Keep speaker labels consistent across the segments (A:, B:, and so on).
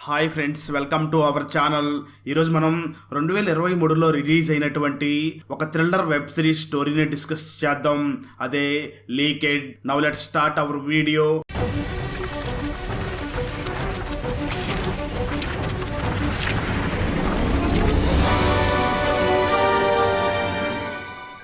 A: Hi friends welcome to our channel ఈరోజు మనం రెండు వేల ఇరవై మూడులో రిలీజ్ అయినటువంటి ఒక థ్రిల్లర్ వెబ్ సిరీస్ స్టోరీని డిస్కస్ చేద్దాం. అదే leaked now let start our video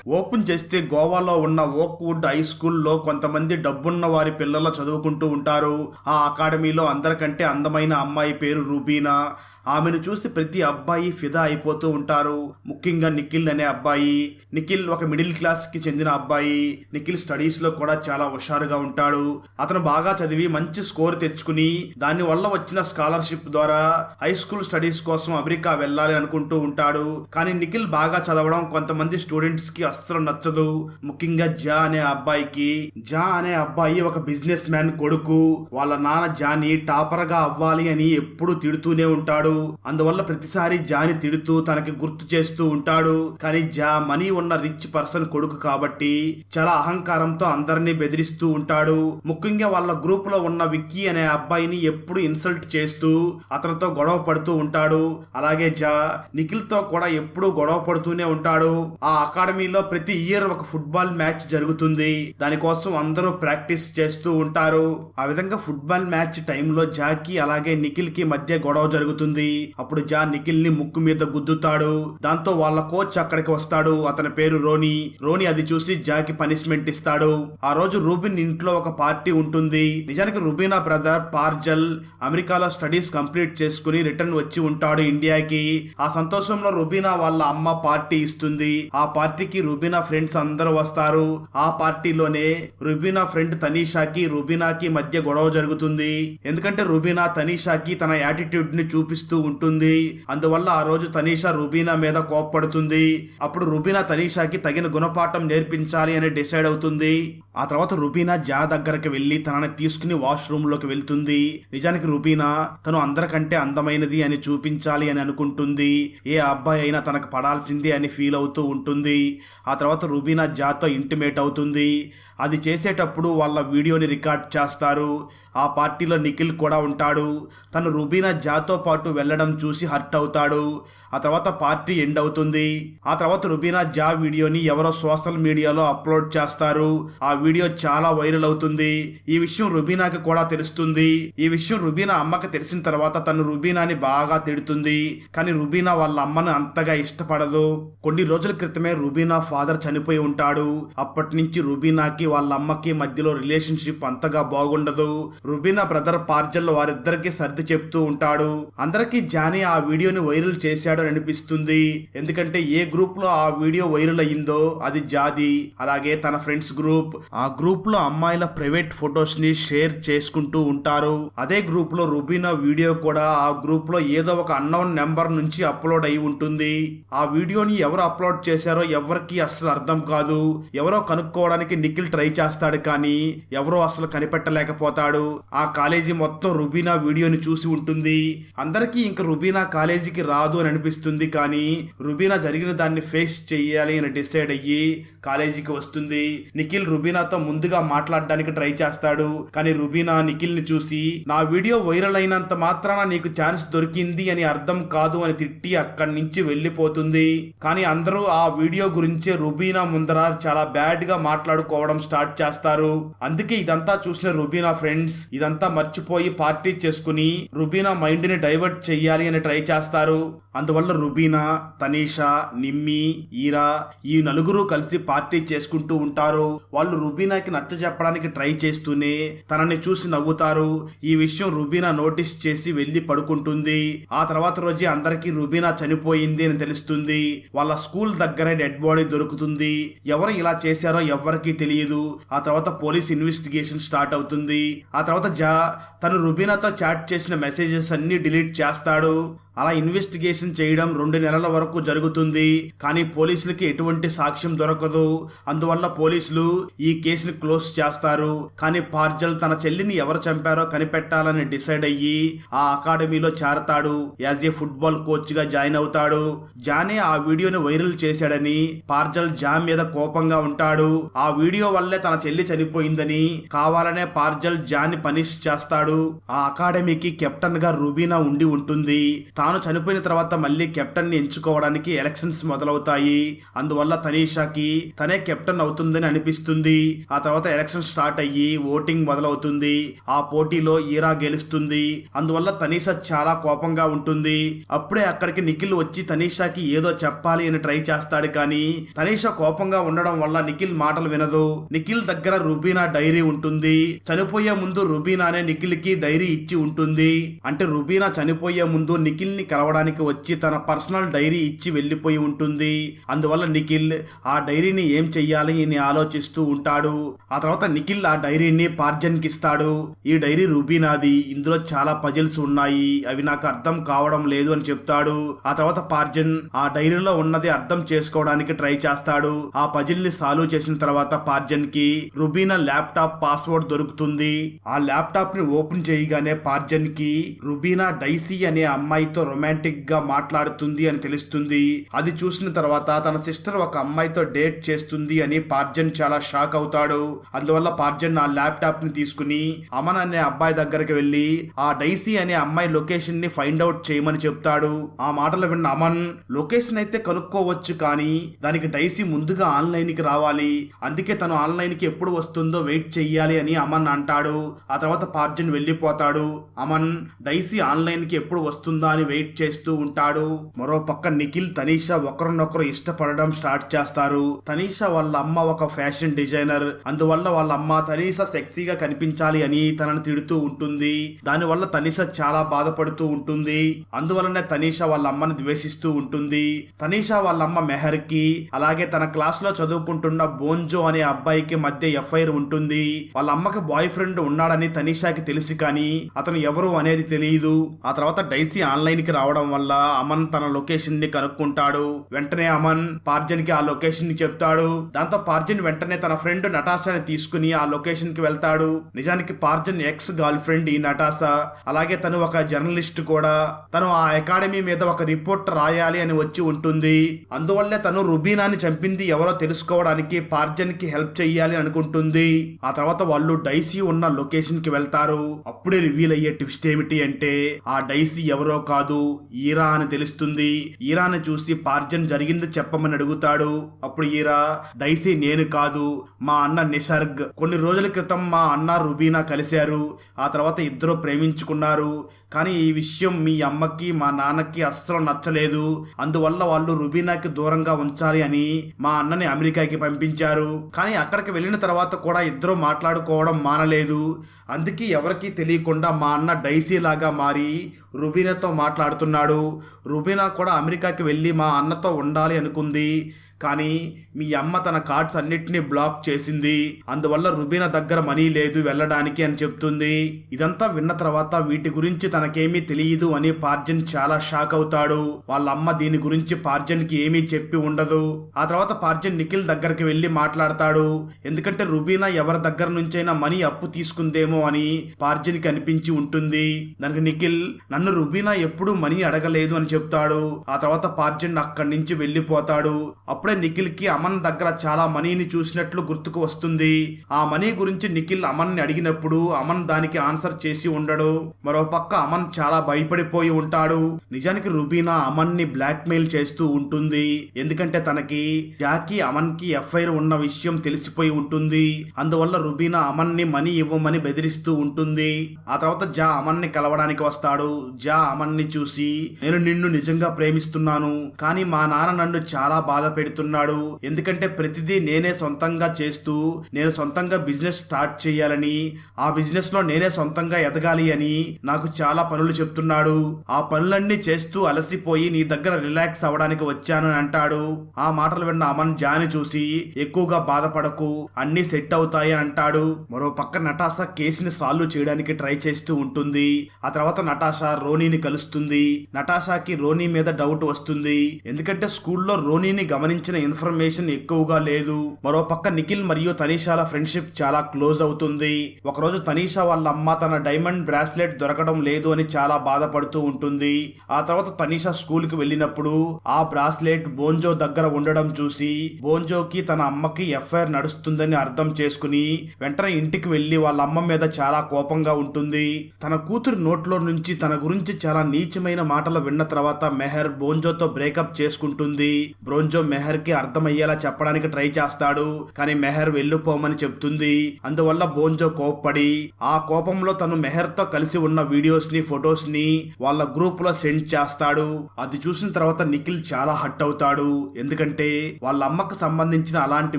A: open చేస్తే గోవాలో ఉన్న ఓక్వుడ్ హై స్కూల్లో కొంతమంది డబ్బున్న వారి పిల్లలు చదువుకుంటూ ఉంటారు. ఆ అకాడమీలో అందరికంటే అందమైన అమ్మాయి పేరు రూబీనా. ఆమెను చూసి ప్రతి అబ్బాయి ఫిదా అయిపోతూ ఉంటారు. ముఖ్యంగా నిఖిల్ అనే అబ్బాయి. నిఖిల్ ఒక మిడిల్ క్లాస్కి చెందిన అబ్బాయి. నిఖిల్ స్టడీస్లో కూడా చాలా హుషారుగా ఉంటాడు. అతను బాగా చదివి మంచి స్కోర్ తెచ్చుకుని దాని వల్ల వచ్చిన స్కాలర్షిప్ ద్వారా హై స్కూల్ స్టడీస్ కోసం అమెరికా వెళ్ళాలి అనుకుంటూ ఉంటాడు. కానీ నిఖిల్ బాగా చదవడం కొంతమంది స్టూడెంట్స్కి అస్సలు నచ్చదు. ముఖ్యంగా జా అనే అబ్బాయికి. జా అనే అబ్బాయి ఒక బిజినెస్ మ్యాన్ కొడుకు. వాళ్ళ నాన్న జాని టాపర్గా అవ్వాలి అని ఎప్పుడు తిడుతూనే ఉంటాడు. అందువల్ల ప్రతిసారి జాని తిడుతూ తనకి గుర్తు చేస్తూ ఉంటాడు. కానీ జా మనీ ఉన్న రిచ్ పర్సన్ కొడుకు కాబట్టి చాలా అహంకారంతో అందరినీ బెదిరిస్తూ ఉంటాడు. ముఖ్యంగా వాళ్ళ గ్రూప్లో ఉన్న విక్కీ అనే అబ్బాయిని ఎప్పుడు ఇన్సల్ట్ చేస్తూ అతనితో గొడవ పడుతూ ఉంటాడు. అలాగే జా నిఖిల్తో కూడా ఎప్పుడు గొడవ పడుతూనే ఉంటాడు. ఆ అకాడమీలో ప్రతి ఇయర్ ఒక ఫుట్బాల్ మ్యాచ్ జరుగుతుంది. దానికోసం అందరూ ప్రాక్టీస్ చేస్తూ ఉంటారు. ఆ విధంగా ఫుట్బాల్ మ్యాచ్ టైంలో జాకి అలాగే నిఖిల్కి మధ్య గొడవ జరుగుతుంది. అప్పుడు జా నిఖిల్ని ముక్కు మీద గుద్దుతాడు. దాంతో వాళ్ళ కోచ్ అక్కడికి వస్తాడు. అతని పేరు రోని. రోని అది చూసి జాకి పనిష్మెంట్ ఇస్తాడు. ఆ రోజు రూబిన్ ఇంట్లో ఒక పార్టీ ఉంటుంది. నిజానికి రుబీనా బ్రదర్ పార్జల్ అమెరికాలో స్టడీస్ కంప్లీట్ చేసుకుని రిటర్న్ వచ్చి ఉంటాడు ఇండియాకి. ఆ సంతోషంలో రుబీనా వాళ్ళ అమ్మ పార్టీ ఇస్తుంది. ఆ పార్టీకి రుబీనా ఫ్రెండ్స్ అందరూ వస్తారు. ఆ పార్టీలోనే రుబీనా ఫ్రెండ్ తనీషాకి రుబీనాకి మధ్య గొడవ జరుగుతుంది. ఎందుకంటే రుబీనా తనీషాకి తన యాటిట్యూడ్ని చూపిస్తూ ఉంటుంది. అందువల్ల ఆ రోజు తనీషా రుబీనా మీద కోప్పడుతుంది. అప్పుడు రుబీనా తనీషాకి తగిన గుణపాఠం నేర్పించాలి అని డిసైడ్ అవుతుంది. ఆ తర్వాత రుబీనా జా దగ్గరకు వెళ్ళి తనని తీసుకుని వాష్రూమ్లోకి వెళ్తుంది. నిజానికి రుబీనా తను అందరికంటే అందమైనది అని చూపించాలి అని అనుకుంటుంది. ఏ అబ్బాయి అయినా తనకు పడాల్సిందే అని ఫీల్ అవుతూ ఉంటుంది. ఆ తర్వాత రుబీనా జాతో ఇంటిమేట్ అవుతుంది. అది చేసేటప్పుడు వాళ్ళ వీడియోని రికార్డ్ చేస్తారు. ఆ పార్టీలో నిఖిల్ కూడా ఉంటాడు. తను రుబీనా జాతో పాటు వెళ్ళడం చూసి హర్ట్ అవుతాడు. ఆ తర్వాత పార్టీ ఎండ్ అవుతుంది. ఆ తర్వాత రుబీనా జా వీడియోని ఎవరో సోషల్ మీడియాలో అప్లోడ్ చేస్తారు. ఆ వీడియో చాలా వైరల్ అవుతుంది. ఈ విషయం రుబీనాకి కూడా తెలుస్తుంది. ఈ విషయం రుబీనా అమ్మకి తెలిసిన తర్వాత తను రుబీనాని బాగా తిడుతుంది. కానీ రుబీనా వాళ్ళ అమ్మను అంతగా ఇష్టపడదు. కొన్ని రోజుల క్రితమే రుబీనా ఫాదర్ చనిపోయి ఉంటాడు. అప్పటి నుంచి రుబీనాకి వాళ్ళ అమ్మకి మధ్యలో రిలేషన్షిప్ అంతగా బాగుండదు. రుబీనా బ్రదర్ పార్జల్ వారిద్దరికి సర్ది చెప్తూ ఉంటాడు. అందరికీ జానీ ఆ వీడియోని వైరల్ చేశాడు అని అనిపిస్తుంది. ఎందుకంటే ఏ గ్రూప్లో ఆ వీడియో వైరల్ అయ్యిందో అది జాది. అలాగే తన ఫ్రెండ్స్ గ్రూప్ ఆ గ్రూప్లో అమ్మాయిల ప్రైవేట్ ఫొటోస్ని షేర్ చేసుకుంటూ ఉంటారు. అదే గ్రూప్లో రుబీనా వీడియో కూడా ఆ గ్రూప్లో ఏదో ఒక అన్నోన్ నెంబర్ నుంచి అప్లోడ్ అయి ఉంటుంది. ఆ వీడియోని ఎవరు అప్లోడ్ చేశారో ఎవరికి అసలు అర్థం కాదు. ఎవరో కనుక్కోవడానికి నిఖిల్ ట్రై చేస్తాడు కానీ ఎవరో అసలు కనిపెట్టలేకపోతాడు. ఆ కాలేజీ మొత్తం రుబీనా వీడియోని చూసి ఉంటుంది. అందరికీ ఇంక రుబీనా కాలేజీకి రాదు అని అనిపిస్తుంది కానీ రుబీనా జరిగిన దాన్ని ఫేస్ చేయాలి అని డిసైడ్ అయ్యి కాలేజీకి వస్తుంది. నిఖిల్ రుబీనాతో ముందుగా మాట్లాడడానికి ట్రై చేస్తాడు. కానీ రుబీనా నిఖిల్ని చూసి నా వీడియో వైరల్ అయినంత మాత్రాన నీకు ఛాన్స్ దొరికింది అని అర్థం కాదు అని తిట్టి అక్కడి నుంచి వెళ్ళిపోతుంది. కానీ అందరూ ఆ వీడియో గురించే రుబీనా ముందర చాలా బ్యాడ్గా మాట్లాడుకోవడం స్టార్ట్ చేస్తారు. అందుకే ఇదంతా చూసిన రుబీనా ఫ్రెండ్స్ ఇదంతా మర్చిపోయి పార్టీ చేసుకుని రుబీనా మైండ్ని డైవర్ట్ చెయ్యాలి అని ట్రై చేస్తారు. అందువల్ల రుబీనా తనీషా నిమ్మి ఈరా ఈ నలుగురు కలిసి పార్టీ చేసుకుంటూ ఉంటారు. వాళ్ళు రుబీనాకి నచ్చ చెప్పడానికి ట్రై చేస్తూనే తనని చూసి నవ్వుతారు. ఈ విషయం రుబీనా నోటీస్ చేసి వెళ్ళి పడుకుంటుంది. ఆ తర్వాత రోజే అందరికీ రుబీనా చనిపోయింది అని తెలుస్తుంది. వాళ్ళ స్కూల్ దగ్గరే డెడ్ బాడీ దొరుకుతుంది. ఎవరు ఇలా చేశారో ఎవ్వరికీ తెలియదు. ఆ తర్వాత పోలీస్ ఇన్వెస్టిగేషన్ స్టార్ట్ అవుతుంది. ఆ తర్వాత జా తను రుబీనాతో చాట్ చేసిన మెసేజెస్ అన్ని డిలీట్ చేస్తాడు. అలా ఇన్వెస్టిగేషన్ చేయడం రెండు నెలల వరకు జరుగుతుంది. కానీ పోలీసులకి ఎటువంటి సాక్ష్యం దొరకదు. అందువల్ల పోలీసులు ఈ కేసుని క్లోజ్ చేస్తారు. కానీ పార్జల్ తన చెల్లిని ఎవరు చంపారో కనిపెట్టాలని డిసైడ్ అయ్యి ఆ అకాడమీలో చేరతాడు. యాజ్ ఏ ఫుట్బాల్ కోచ్గా జాయిన్ అవుతాడు. జానే ఆ వీడియోని వైరల్ చేశాడని పార్జల్ జాన్ మీద కోపంగా ఉంటాడు. ఆ వీడియో వల్లే తన చెల్లి చనిపోయిందని కావాలనే పార్జల్ జాన్ని పనిష్ చేస్తాడు. ఆ అకాడమీకి కెప్టెన్గా రుబీనా ఉండి ఉంటుంది. తాను చనిపోయిన తర్వాత మళ్ళీ కెప్టెన్ని ఎంచుకోవడానికి ఎలక్షన్స్ మొదలవుతాయి. అందువల్ల తనీషాకి తనే కెప్టెన్ అవుతుందని అనిపిస్తుంది. ఆ తర్వాత ఎలక్షన్ స్టార్ట్ అయ్యి ఓటింగ్ మొదలవుతుంది. ఆ పోటీలో ఈరా గెలుస్తుంది. అందువల్ల తనీషా చాలా కోపంగా ఉంటుంది. అప్పుడే అక్కడికి నిఖిల్ వచ్చి తనీషాకి ఏదో చెప్పాలి అని ట్రై చేస్తాడు కానీ తనీషా కోపంగా ఉండడం వల్ల నిఖిల్ మాటలు వినదు. నిఖిల్ దగ్గర రుబీనా డైరీ ఉంటుంది. చనిపోయే ముందు రుబీనానే నిఖిల్కి డైరీ ఇచ్చి ఉంటుంది. అంటే రుబీనా చనిపోయే ముందు నిఖిల్ నిఖిల్ని కలవడానికి వచ్చి తన పర్సనల్ డైరీ ఇచ్చి వెళ్ళిపోయి ఉంటుంది. అందువల్ల నిఖిల్ ఆ డైరీని ఏం చెయ్యాలి అని ఆలోచిస్తూ ఉంటాడు. ఆ తర్వాత నిఖిల్ ఆ డైరీని పార్జన్కి ఇస్తాడు. ఈ డైరీ రుబీనాది. ఇందులో చాలా పజిల్స్ ఉన్నాయి. అవి నాకు అర్థం కావడం లేదు అని చెప్తాడు. ఆ తర్వాత పార్జన్ ఆ డైరీలో ఉన్నది అర్థం చేసుకోవడానికి ట్రై చేస్తాడు. ఆ పజిల్ని సాల్వ్ చేసిన తర్వాత పార్జన్కి రుబీనా ల్యాప్టాప్ పాస్వర్డ్ దొరుకుతుంది. ఆ ల్యాప్టాప్ని ఓపెన్ చేయగానే పార్జన్కి రుబీనా డైసీ అనే అమ్మాయితో రొమాంటిక్గా మాట్లాడుతుంది అని తెలుస్తుంది. అది చూసిన తర్వాత తన సిస్టర్ ఒక అమ్మాయితో డేట్ చేస్తుంది అని పార్జన్ చాలా షాక్ అవుతాడు. అందువల్ల పార్జన్ ఆ ల్యాప్టాప్ని తీసుకుని అమన్ అనే అబ్బాయి దగ్గరికి వెళ్ళి ఆ డైసీ అనే అమ్మాయి లొకేషన్ని ఫైండ్ అవుట్ చేయమని చెప్తాడు. ఆ మాటలు విన్న అమన్ లొకేషన్ అయితే కనుక్కోవచ్చు కానీ దానికి డైసీ ముందుగా ఆన్లైన్కి రావాలి. అందుకే తను ఆన్లైన్కి ఎప్పుడు వస్తుందో వెయిట్ చెయ్యాలి అని అమన్ అంటాడు. ఆ తర్వాత పార్జన్ వెళ్ళిపోతాడు. అమన్ డైసీ ఆన్లైన్కి ఎప్పుడు వస్తుందా అని వెయిట్ చేస్తూ ఉంటాడు. మరో పక్క నిఖిల్ తనీషా ఒకరినొకరు ఇష్టపడడం స్టార్ట్ చేస్తారు. తనీషా వాళ్ళ అమ్మ ఒక ఫ్యాషన్ డిజైనర్. అందువల్ల వాళ్ళ అమ్మ తనీషా సెక్సీగా కనిపించాలి అని తనను తిడుతూ ఉంటుంది. దానివల్ల తనీషా చాలా బాధపడుతూ ఉంటుంది. అందువల్లనే తనీషా వాళ్ళ అమ్మని ద్వేషిస్తూ ఉంటుంది. తనీషా వాళ్ళ అమ్మ మెహర్కి అలాగే తన క్లాస్లో చదువుకుంటున్న బోంజో అనే అబ్బాయికి మధ్య ఎఫ్ఐఆర్ ఉంటుంది. వాళ్ళ అమ్మకి బాయ్ ఫ్రెండ్ ఉన్నాడని తనీషాకి తెలుసు కానీ అతను ఎవరు అనేది తెలియదు ఆ తర్వాత డైసీ ఆన్లైన్ కి రావడం వల్ల అమన్ తన లొకేషన్ని కనుక్కుంటాడు. వెంటనే అమన్ పార్జన్కి ఆ లొకేషన్ని చెప్తాడు. దాంతో పార్జన్ వెంటనే తన ఫ్రెండ్ నటాషాని తీసుకుని ఆ లొకేషన్కి వెళ్తాడు. నిజానికి పార్జన్ ఎక్స్ గర్ల్ ఫ్రెండ్ ఈ నటాసా అలాగే తను ఒక జర్నలిస్ట్ కూడా. తను ఆ అకాడమీ మీద ఒక రిపోర్ట్ రాయాలి అని వచ్చి ఉంటుంది. అందువల్లే తను రుబీనాని చంపింది ఎవరో తెలుసుకోవడానికి పార్జన్కి హెల్ప్ చెయ్యాలి అనుకుంటుంది. ఆ తర్వాత వాళ్ళు డైసీ ఉన్న లొకేషన్కి వెళ్తారు. అప్పుడే రివీల్ అయ్యే ట్విస్ట్ ఏమిటి అంటే ఆ డైసీ ఎవరో కాదు ఈరా అని తెలుస్తుంది. ఈరాని చూసి పార్జన్ జరిగింది చెప్పమని అడుగుతాడు. అప్పుడు ఈరా డైసీ నేను కాదు. మా అన్న నిసర్గ్. కొన్ని రోజుల క్రితం మా అన్న రుబీనా కలిశారు. ఆ తర్వాత ఇద్దరు ప్రేమించుకున్నారు. కానీ ఈ విషయం మీ అమ్మకి మా నాన్నకి అస్సలు నచ్చలేదు. అందువల్ల వాళ్ళు రుబీనాకి దూరంగా ఉంచాలి అని మా అన్నని అమెరికాకి పంపించారు. కానీ అక్కడికి వెళ్ళిన తర్వాత కూడా ఇద్దరు మాట్లాడుకోవడం మానలేదు. అందుకే ఎవరికీ తెలియకుండా మా అన్న డైసీ లాగా మారి రుబీనాతో మాట్లాడుతున్నాడు. రుబీనా కూడా అమెరికాకి వెళ్ళి మా అన్నతో ఉండాలి అనుకుంది. కానీ మీ అమ్మ తన కార్డ్స్ అన్నిటినీ బ్లాక్ చేసింది. అందువల్ల రుబీనా దగ్గర మనీ లేదు వెళ్ళడానికి అని చెప్తుంది. ఇదంతా విన్న తర్వాత వీటి గురించి తనకేమీ తెలియదు అని పార్జన్ చాలా షాక్ అవుతాడు. వాళ్ళ అమ్మ దీని గురించి పార్జన్కి ఏమీ చెప్పి ఉండదు. ఆ తర్వాత పార్జన్ నిఖిల్ దగ్గరికి వెళ్ళి మాట్లాడతాడు. ఎందుకంటే రుబీనా ఎవరి దగ్గర నుంచైనా మనీ అప్పు తీసుకుందేమో అని పార్జన్కి అనిపించి ఉంటుంది. దానికి నిఖిల్ నన్ను రుబీనా ఎప్పుడు మనీ అడగలేదు అని చెప్తాడు. ఆ తర్వాత పార్జన్ అక్కడి నుంచి వెళ్ళిపోతాడు. అప్పుడు నిఖిల్కి అమన్ దగ్గర చాలా మనీని చూసినట్లు గుర్తుకు వస్తుంది. ఆ మనీ గురించి నిఖిల్ అమన్ని అడిగినప్పుడు అమన్ దానికి ఆన్సర్ చేసి ఉండడు. మరో పక్క అమన్ చాలా భయపడిపోయి ఉంటాడు. నిజానికి రుబీనా అమన్ని బ్లాక్మెయిల్ చేస్తూ ఉంటుంది. ఎందుకంటే తనకి జాకీ అమన్కి ఎఫ్ఐఆర్ ఉన్న విషయం తెలిసిపోయి ఉంటుంది. అందువల్ల రుబీనా అమన్ని మనీ ఇవ్వమని బెదిరిస్తూ ఉంటుంది. ఆ తర్వాత జా అమన్ని కలవడానికి వస్తాడు. జా అమన్ని చూసి నేను నిన్ను నిజంగా ప్రేమిస్తున్నాను. కానీ మా నాన్న నన్ను చాలా బాధ పెడుతున్నాడు ఎందుకంటే ప్రతిదీ నేనే సొంతంగా చేస్తూ నేను సొంతంగా బిజినెస్ స్టార్ట్ చేయాలని ఆ బిజినెస్లో నేనే సొంతంగా ఎదగాలి అని నాకు చాలా పనులు చెప్తున్నాడు. ఆ పనులన్నీ చేస్తూ అలసిపోయి నీ దగ్గర రిలాక్స్ అవ్వడానికి వచ్చాను అని అంటాడు. ఆ మాటలు విన్న అమన్ జాని చూసి ఎక్కువగా బాధపడకు అన్ని సెట్ అవుతాయి అని అంటాడు. మరో పక్క నటాసా కేసుని సాల్వ్ చేయడానికి ట్రై చేస్తూ ఉంటుంది. ఆ తర్వాత నటాషా రోనీని కలుస్తుంది. నటాషాకి రోనీ మీద డౌట్ వస్తుంది. ఎందుకంటే స్కూల్లో రోనీని సంబంధించిన ఇన్ఫర్మేషన్ ఎక్కువగా లేదు. మరో పక్క నిఖిల్ మరియు తనీషాల ఫ్రెండ్షిప్ చాలా క్లోజ్ అవుతుంది. ఒకరోజు తనీషా వాళ్ళ అమ్మ తన డైమండ్ బ్రాస్లెట్ దొరకడం లేదు అని చాలా బాధపడుతూ ఉంటుంది. ఆ తర్వాత తనీషా స్కూల్కి వెళ్ళినప్పుడు ఆ బ్రాస్లెట్ బోంజో దగ్గర ఉండడం చూసి బోంజోకి తన అమ్మకి ఎఫ్ఐఆర్ నడుస్తుందని అర్థం చేసుకుని వెంటనే ఇంటికి వెళ్ళి వాళ్ళ అమ్మ మీద చాలా కోపంగా ఉంటుంది. తన కూతురు నోట్లో నుంచి తన గురించి చాలా నీచమైన మాటలు విన్న తర్వాత మెహర్ బోంజోతో బ్రేకప్ చేసుకుంటుంది. బ్రోంజో మెహర్ కి అర్థమయ్యేలా చెప్పడానికి ట్రై చేస్తాడు. కానీ మెహర్ వెళ్ళిపోమని చెప్తుంది. అందువల్ల బోంజో కోప్పడి ఆ కోపంలో తను మెహర్తో కలిసి ఉన్న వీడియోస్ని ఫొటోస్ని వాళ్ళ గ్రూప్లో సెండ్ చేస్తాడు. అది చూసిన తర్వాత నిఖిల్ చాలా హట్ అవుతాడు. ఎందుకంటే వాళ్ళ అమ్మకు సంబంధించిన అలాంటి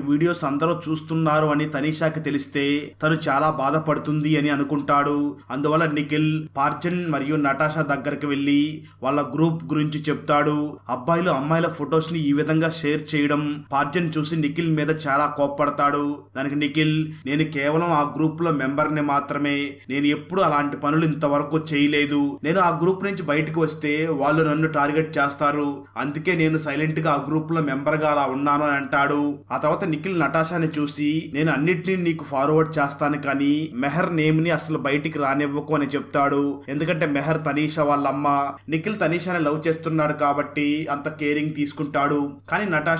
A: వీడియోస్ అందరూ చూస్తున్నారు అని తనీషాకి తెలిస్తే తను చాలా బాధపడుతుంది అని అనుకుంటాడు. అందువల్ల నిఖిల్ పార్చన్ మరియు నటాషా దగ్గరికి వెళ్ళి వాళ్ళ గ్రూప్ గురించి చెప్తాడు. అబ్బాయిలు అమ్మాయిల ఫొటోస్ని ఈ విధంగా షేర్ చేయడం. పార్జన్ చూసి నిఖిల్ మీద చాలా కోప్పడతాడు. దానికి నిఖిల్ నేను కేవలం ఆ గ్రూప్లో మెంబర్ని మాత్రమే. నేను ఎప్పుడు అలాంటి పనులు ఇంతవరకు చేయలేదు. నేను ఆ గ్రూప్ నుంచి బయటకు వస్తే వాళ్ళు నన్ను టార్గెట్ చేస్తారు. అందుకే నేను సైలెంట్గా ఆ గ్రూప్లో మెంబర్గా అలా ఉన్నాను అని అంటాడు. ఆ తర్వాత నిఖిల్ నటాషాని చూసి నేను అన్నిటినీ నీకు ఫార్వర్డ్ చేస్తాను కానీ మెహర్ నేమ్ని అసలు బయటికి రానివ్వకు అని చెప్తాడు. ఎందుకంటే మెహర్ తనీషా వాళ్ళ అమ్మ నిఖిల్ తనీషాని లవ్ చేస్తున్నాడు కాబట్టి అంత కేరింగ్ తీసుకుంటాడు. కానీ నటాషా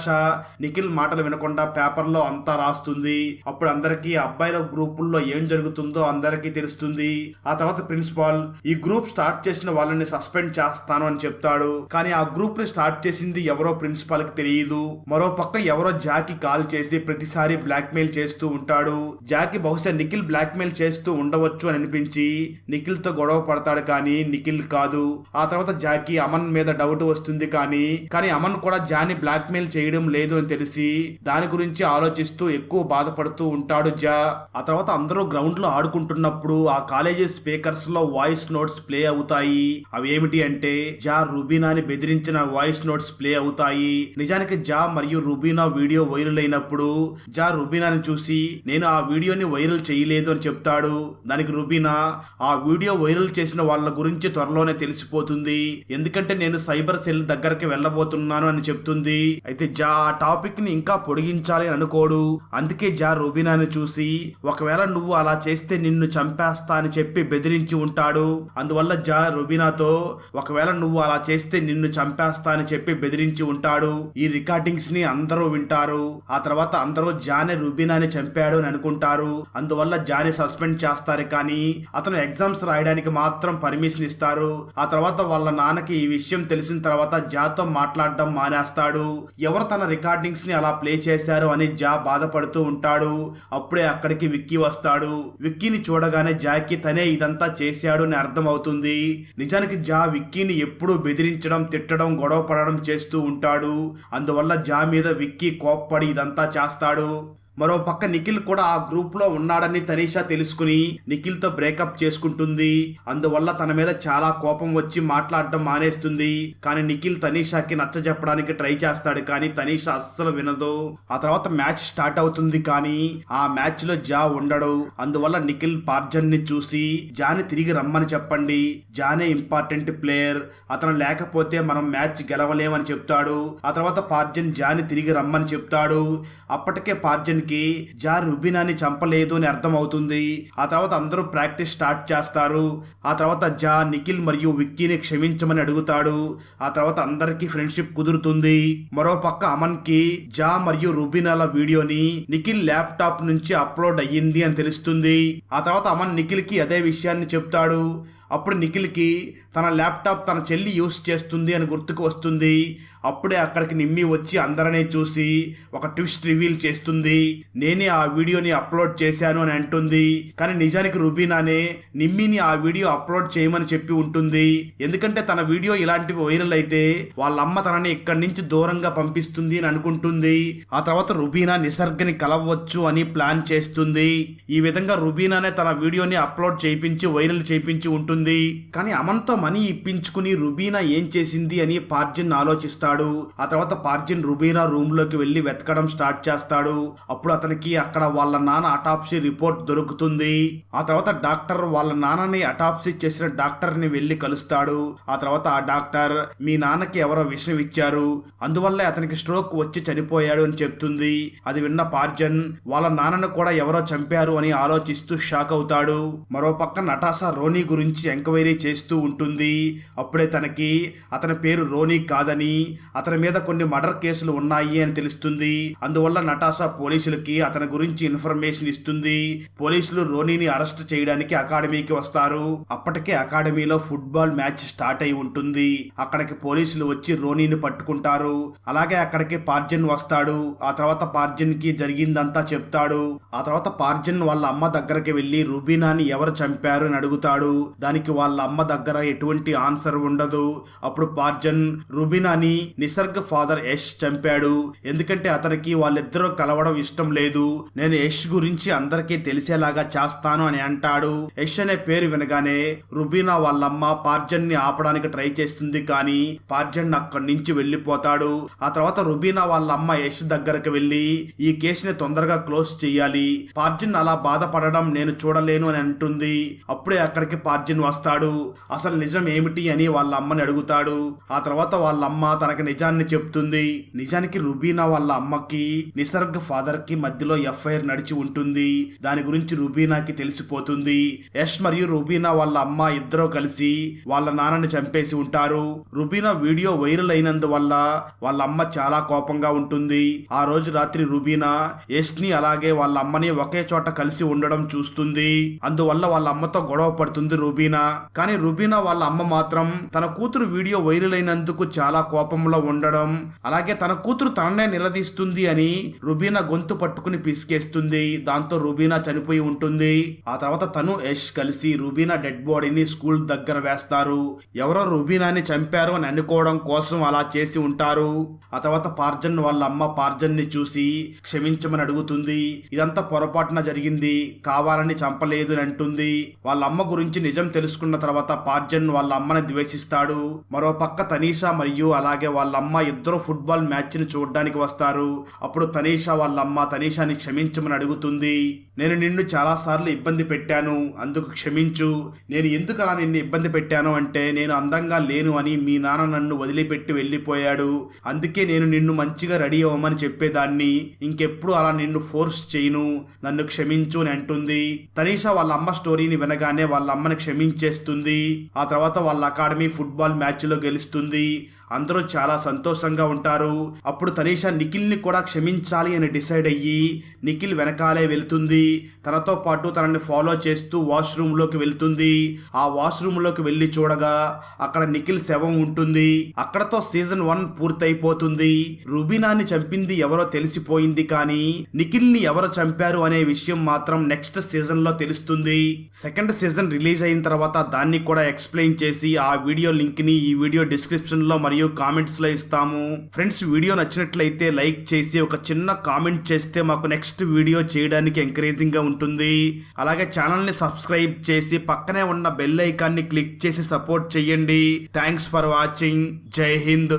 A: నిఖిల్ మాటలు వినకుండా పేపర్లో అంతా రాస్తుంది. అప్పుడు అందరికీ అబ్బాయిల గ్రూపుల్లో ఏం జరుగుతుందో అందరికీ తెలుస్తుంది. ఆ తర్వాత ప్రిన్సిపాల్ ఈ గ్రూప్ స్టార్ట్ చేసిన వాళ్ళని సస్పెండ్ చేస్తాను అని చెప్తాడు. కానీ ఆ గ్రూప్ని స్టార్ట్ చేసింది ఎవరో ప్రిన్సిపాల్కి తెలియదు. మరో పక్క ఎవరో జాకి కాల్ చేసి ప్రతిసారి బ్లాక్ మెయిల్ చేస్తూ ఉంటాడు. జాకి బహుశా నిఖిల్ బ్లాక్ మెయిల్ చేస్తూ ఉండవచ్చు అని అనిపించి నిఖిల్తో గొడవ పడతాడు కానీ నిఖిల్ కాదు. ఆ తర్వాత జాకి అమన్ మీద డౌట్ వస్తుంది కానీ కానీ అమన్ కూడా జాని బ్లాక్ మెయిల్ చేయడం లేదు అని తెలిసి దాని గురించి ఆలోచిస్తూ ఎక్కువ బాధపడుతూ ఉంటాడు జా. ఆ తర్వాత అందరూ గ్రౌండ్లో ఆడుకుంటున్నప్పుడు ఆ కాలేజీ స్పీకర్స్లో వాయిస్ నోట్స్ ప్లే అవుతాయి. అవి ఏమిటి అంటే జా రుబీనాని బెదిరించిన వాయిస్ నోట్స్ ప్లే అవుతాయి. నిజానికి జా మరియు రుబీనా వీడియో వైరల్ అయినప్పుడు జా రుబీనాని చూసి నేను ఆ వీడియోని వైరల్ చేయలేదు అని చెప్తాడు. దానికి రుబీనా ఆ వీడియో వైరల్ చేసిన వాళ్ళ గురించి త్వరలోనే తెలిసిపోతుంది. ఎందుకంటే నేను సైబర్ సెల్ దగ్గరికి వెళ్ళబోతున్నాను అని చెప్తుంది. అయితే జా ఆ టాపిక్ని ఇంకా పొడిగించాలి అని అనుకోడు. అందుకే జా రుబీనాని చూసి ఒకవేళ నువ్వు అలా చేస్తే నిన్ను చంపేస్తా అని చెప్పి బెదిరించి ఉంటాడు. అందువల్ల జా రుబీనాతో ఒకవేళ నువ్వు అలా చేస్తే నిన్ను చంపేస్తా అని చెప్పి బెదిరించి ఉంటాడు. ఈ రికార్డింగ్స్ని అందరూ వింటారు. ఆ తర్వాత అందరూ జానే రుబీనాని చంపాడు అని అనుకుంటారు. అందువల్ల జాని సస్పెండ్ చేస్తారు కానీ అతను ఎగ్జామ్స్ రాయడానికి మాత్రం పర్మిషన్ ఇస్తారు. ఆ తర్వాత వాళ్ళ నాన్నకి ఈ విషయం తెలిసిన తర్వాత జాతో మాట్లాడడం మానేస్తాడు. ఎవరు తన రికార్డింగ్స్ని అలా ప్లే చేశారు అని జా బాధపడుతూ ఉంటాడు. అప్పుడే అక్కడికి విక్కీ వస్తాడు. విక్కీని చూడగానే జాకి తనే ఇదంతా చేశాడు అని అర్థం అవుతుంది నిజానికి జా విక్కీని ఎప్పుడూ బెదిరించడం తిట్టడం గొడవ పడడం చేస్తూ ఉంటాడు. అందువల్ల జా మీద విక్కీ కోప్పడి ఇదంతా చేస్తాడు. మరో పక్క నిఖిల్ కూడా ఆ గ్రూప్లో ఉన్నాడని తనీషా తెలుసుకుని నిఖిల్తో బ్రేకప్ చేసుకుంటుంది. అందువల్ల తన మీద చాలా కోపం వచ్చి మాట్లాడడం మానేస్తుంది. కానీ నిఖిల్ తనీషాకి నచ్చ చెప్పడానికి ట్రై చేస్తాడు కానీ తనీషా అస్సలు వినదు. ఆ తర్వాత మ్యాచ్ స్టార్ట్ అవుతుంది కానీ ఆ మ్యాచ్లో జా ఉండడు. అందువల్ల నిఖిల్ పార్జన్ని చూసి జాని తిరిగి రమ్మని చెప్పండి. జానే ఇంపార్టెంట్ ప్లేయర్. అతను లేకపోతే మనం మ్యాచ్ గెలవలేమని చెప్తాడు. ఆ తర్వాత పార్జన్ జాని తిరిగి రమ్మని చెప్తాడు. అప్పటికే పార్జన్ కి జార్ రుబినాని చంపలేదు అని అర్థం అవుతుంది ఆ తర్వాత అందరూ ప్రాక్టీస్ స్టార్ట్ చేస్తారు. ఆ తర్వాత జా నిఖిల్ మరియు విక్కీని క్షమించమని అడుగుతాడు. ఆ తర్వాత అందరికీ ఫ్రెండ్షిప్ కుదురుతుంది. మరో పక్క అమన్కి జా మరియు రుబినాల వీడియోని నిఖిల్ ల్యాప్టాప్ నుంచి అప్లోడ్ అయ్యింది అని తెలుస్తుంది. ఆ తర్వాత అమన్ నిఖిల్కి అదే విషయాన్ని చెప్తాడు. అప్పుడు నిఖిల్కి తన ల్యాప్టాప్ తన చెల్లి యూస్ చేస్తుంది అని గుర్తుకు వస్తుంది. అప్పుడే అక్కడికి నిమ్మి వచ్చి అందరినీ చూసి ఒక ట్విస్ట్ రివీల్ చేస్తుంది. నేనే ఆ వీడియోని అప్లోడ్ చేశాను అని అంటుంది. కానీ నిజానికి రుబీనానే నిమ్మిని ఆ వీడియో అప్లోడ్ చేయమని చెప్పి ఉంటుంది. ఎందుకంటే తన వీడియో ఇలాంటివి వైరల్ అయితే వాళ్ళ అమ్మ తనని ఇక్కడి నుంచి దూరంగా పంపిస్తుంది అని అనుకుంటుంది. ఆ తర్వాత రుబీనా నిసర్గని కలవచ్చు అని ప్లాన్ చేస్తుంది. ఈ విధంగా రుబీనానే తన వీడియోని అప్లోడ్ చేయించి వైరల్ చేయించి ఉంటుంది. కానీ అమన్తో మనీ ఇప్పించుకుని రుబీనా ఏం చేసింది అని పార్జిన్ ఆలోచిస్తాడు ఆ తర్వాత పార్జిన్ రుబీనా రూమ్లోకి వెళ్ళి వెతకడం స్టార్ట్ చేస్తాడు. అప్పుడు అతనికి అక్కడ వాళ్ళ నాన్న అటాప్సీ రిపోర్ట్ దొరుకుతుంది. ఆ తర్వాత డాక్టర్ వాళ్ళ నాన్నని అటాప్సీ చేసిన డాక్టర్ని వెళ్ళి కలుస్తాడు. ఆ తర్వాత ఆ డాక్టర్ మీ నాన్నకి ఎవరో విషయం ఇచ్చారు. అందువల్లే అతనికి స్ట్రోక్ వచ్చి చనిపోయాడు అని చెప్తుంది. అది విన్న పార్జన్ వాళ్ళ నాన్నను కూడా ఎవరో చంపారు అని ఆలోచిస్తూ షాక్ అవుతాడు. మరోపక్క నటాసా రోనీ గురించి ఎంక్వైరీ చేస్తూ ఉంటుంది. అప్పుడే తనకి అతని పేరు రోనీ కాదని అతని మీద కొన్ని మర్డర్ కేసులు ఉన్నాయి అని తెలుస్తుంది. అందువల్ల నటాసా పోలీసులకి అతని గురించి ఇన్ఫర్మేషన్ ఇస్తుంది. పోలీసులు రోనీని అరెస్ట్ చేయడానికి అకాడమీకి వస్తారు. అప్పటికే అకాడమీలో ఫుట్బాల్ మ్యాచ్ స్టార్ట్ అయి ఉంటుంది. అక్కడికి పోలీసులు వచ్చి రోనీని పట్టుకుంటారు. అలాగే అక్కడికి పార్జన్ వస్తాడు. ఆ తర్వాత పార్జన్కి జరిగిందంతా చెప్తాడు. ఆ తర్వాత పార్జన్ వాళ్ళ అమ్మ దగ్గరికి వెళ్ళి రుబీనాని ఎవరు చంపారు అని అడుగుతాడు. దానికి వాళ్ళ అమ్మ దగ్గర ఎటువంటి ఆన్సర్ ఉండదు. అప్పుడు పార్జన్ రుబీనాని నిసర్గ ఫాదర్ యష్ చంపాడు. ఎందుకంటే అతనికి వాళ్ళిద్దరూ కలవడం ఇష్టం లేదు. నేను యష్ గురించి అందరికీ తెలిసేలాగా చేస్తాను అని అంటాడు. యష్ అనే పేరు వినగానే రుబీనా వాళ్ళమ్మ పార్జన్ని ఆపడానికి ట్రై చేస్తుంది కానీ పార్జన్ అక్కడి నుంచి వెళ్ళిపోతాడు. ఆ తర్వాత రుబీనా వాళ్ళమ్మ యష్ దగ్గరకు వెళ్ళి ఈ కేసుని తొందరగా క్లోజ్ చేయాలి. పార్జన్ అలా బాధపడడం నేను చూడలేను అని అంటుంది. అప్పుడే అక్కడికి పార్జన్ వస్తాడు. అసలు నిజం ఏమిటి అని వాళ్ళ అమ్మని అడుగుతాడు. ఆ తర్వాత వాళ్ళ అమ్మ తనకి నిజాన్ని చెప్తుంది. నిజానికి రుబీనా వాళ్ళ అమ్మకి నిసర్గ ఫాదర్కి మధ్యలో ఎఫ్ఐఆర్ నడిచి ఉంటుంది. దాని గురించి రుబీనాకి తెలిసిపోతుంది. యష్ మరియు రుబీనా వాళ్ళ అమ్మ ఇద్దరూ కలిసి వాళ్ళ నాన్నని చంపేసి ఉంటారు. రుబీనా వీడియో వైరల్ అయినందువల్ల వాళ్ళ అమ్మ చాలా కోపంగా ఉంటుంది. ఆ రోజు రాత్రి రుబీనా యష్ని అలాగే వాళ్ళ అమ్మని ఒకే చోట కలిసి ఉండడం చూస్తుంది. అందువల్ల వాళ్ళ అమ్మతో గొడవ పడుతుంది రుబీనా. కానీ రుబీనా వాళ్ళ అమ్మ మాత్రం తన కూతురు వీడియో వైరల్ అయినందుకు చాలా కోపం కోపంలో ఉండడం అలాగే తన కూతురు తననే నిలదీస్తుంది అని రుబీనా గొంతు పట్టుకుని పిసికేస్తుంది. దాంతో రుబీనా చనిపోయి ఉంటుంది. ఆ తర్వాత తను యష్ కలిసి రుబీనా డెడ్ బాడీని స్కూల్ దగ్గర వేస్తారు. ఎవరో రుబీనాని చంపారు అని అనుకోవడం కోసం అలా చేసి ఉంటారు. ఆ తర్వాత పార్జన్ వాళ్ళ అమ్మ పార్జన్ని చూసి క్షమించమని అడుగుతుంది. ఇదంతా పొరపాటున జరిగింది. కావాలని చంపలేదు అని అంటుంది. వాళ్ళ అమ్మ గురించి నిజం తెలుసుకున్న తర్వాత పార్జన్ వాళ్ళ అమ్మని ద్వేషిస్తాడు. మరో పక్క తనీషా మరియు అలాగే వాళ్ళ అమ్మ ఇద్దరు ఫుట్బాల్ మ్యాచ్ని చూడడానికి వస్తారు. అప్పుడు తనీషా వాళ్ళ అమ్మ తనీషాని క్షమించమని అడుగుతుంది. నేను నిన్ను చాలాసార్లు ఇబ్బంది పెట్టాను అందుకు క్షమించు. నేను ఎందుకు అలా నిన్ను ఇబ్బంది పెట్టాను అంటే నేను అందంగా లేను అని మీ నాన్న నన్ను వదిలిపెట్టి వెళ్ళిపోయాడు. అందుకే నేను నిన్ను మంచిగా రెడీ అవ్వమని చెప్పేదాన్ని. ఇంకెప్పుడు అలా నిన్ను ఫోర్స్ చేయను. నన్ను క్షమించు అని అంటుంది. తనీషా వాళ్ళ అమ్మ స్టోరీని వినగానే వాళ్ళ అమ్మని క్షమించేస్తుంది. ఆ తర్వాత వాళ్ళ అకాడమీ ఫుట్బాల్ మ్యాచ్లో గెలుస్తుంది. అందరూ చాలా సంతోషంగా ఉంటారు. అప్పుడు తనీషా నిఖిల్ని కూడా క్షమించాలి అని డిసైడ్ అయ్యి నిఖిల్ వెనకాలే వెళ్తుంది. తనతో పాటు తనని ఫాలో చేస్తూ వాష్రూమ్లోకి వెళ్తుంది. ఆ వాష్రూమ్లోకి వెళ్ళి చూడగా అక్కడ నిఖిల్ శవం ఉంటుంది. అక్కడతో సీజన్ వన్ పూర్తయిపోతుంది. రుబీనాని చంపింది ఎవరో తెలిసిపోయింది కానీ నిఖిల్ని ఎవరు చంపారు అనే విషయం మాత్రం నెక్స్ట్ సీజన్లో తెలుస్తుంది. సెకండ్ సీజన్ రిలీజ్ అయిన తర్వాత దాన్ని కూడా ఎక్స్ప్లెయిన్ చేసి ఆ వీడియో లింక్ని ఈ వీడియో డిస్క్రిప్షన్లో మరియు మరియు కామెంట్స్లో ఇస్తాము. ఫ్రెండ్స్ వీడియో నచ్చినట్లయితే లైక్ చేసి ఒక చిన్న కామెంట్ చేస్తే మాకు నెక్స్ట్ వీడియో చేయడానికి ఎంకరేజింగ్గా ఉంటుంది. అలాగే ఛానల్ని సబ్స్క్రైబ్ చేసి పక్కనే ఉన్న బెల్ ఐకాన్ని క్లిక్ చేసి సపోర్ట్ చేయండి. థ్యాంక్స్ ఫర్ వాచింగ్ జై హింద్